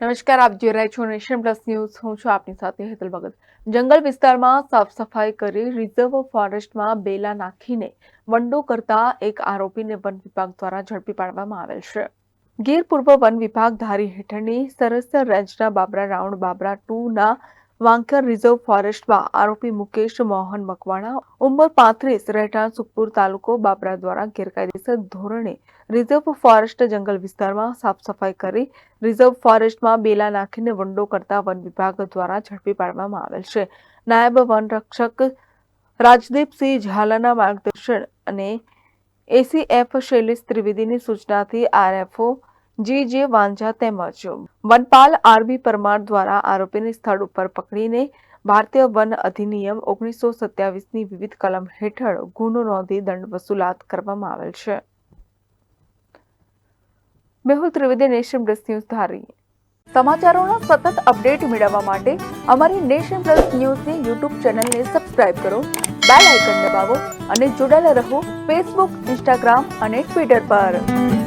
નમસ્કાર, આપ જોઈ રહ્યા છો નેશન પ્લસ ન્યૂઝ. હું છું આપની સાથે હેતલ ભગત. જંગલ વિસ્તારમાં સાફ સફાઈ કરી રિઝર્વ ફોરેસ્ટમાં બેલા નાખીને વંડો કરતા એક આરોપીને વન વિભાગ દ્વારા ઝડપી પાડવામાં આવેલ છે. ગીર પૂર્વ વન વિભાગ ધારી હેઠળની સરસ રેન્જના બાબરા રાઉન્ડ બાબરા ટુ ના વાંકર રિઝર્વ ફોરેસ્ટમાં આરોપી મુકેશ મોહન મકવાણા, ઉંમર પાંત્રીસ, રહેઠાણ સુખપુર તાલુકો બાબરા દ્વારા ગેરકાયદેસર ધોરણે રિઝર્વ ફોરેસ્ટ જંગલ વિસ્તારમાં સાફ સફાઈ કરી રિઝર્વ ફોરેસ્ટમાં બેલા નાખીને વંડો કરતા વન વિભાગ દ્વારા ઝડપી પાડવામાં આવેલ છે. નાયબ વન રક્ષક રાજદીપસિંહ ઝાલાના માર્ગદર્શન અને એસીએફ શૈલેષ ત્રિવેદીની સૂચનાથી આરએફઓ જી જે વાંઝા તેમજ વનપાલ આરબી પરમાર દ્વારા આરોપીને સ્થળ ઉપર પકડીને ભારતીય વન અધિનિયમ ઓગણીસો સત્યાવીસની વિવિધ કલમ હેઠળ ગુનો નોંધી દંડ વસૂલાત કરવામાં આવેલ છે. Mehul Trivedi, nation plus news Dhari. સમાચારોના સતત અપડેટ મેળવવા માટે અમારી નેશન પ્લસ ન્યૂઝની યુટ્યુબ ચેનલને સબસ્ક્રાઇબ કરો, બેલ આઇકન દબાવો અને જોડાયેલા રહો ફેસબુક, ઇન્સ્ટાગ્રામ અને ટ્વિટર પર.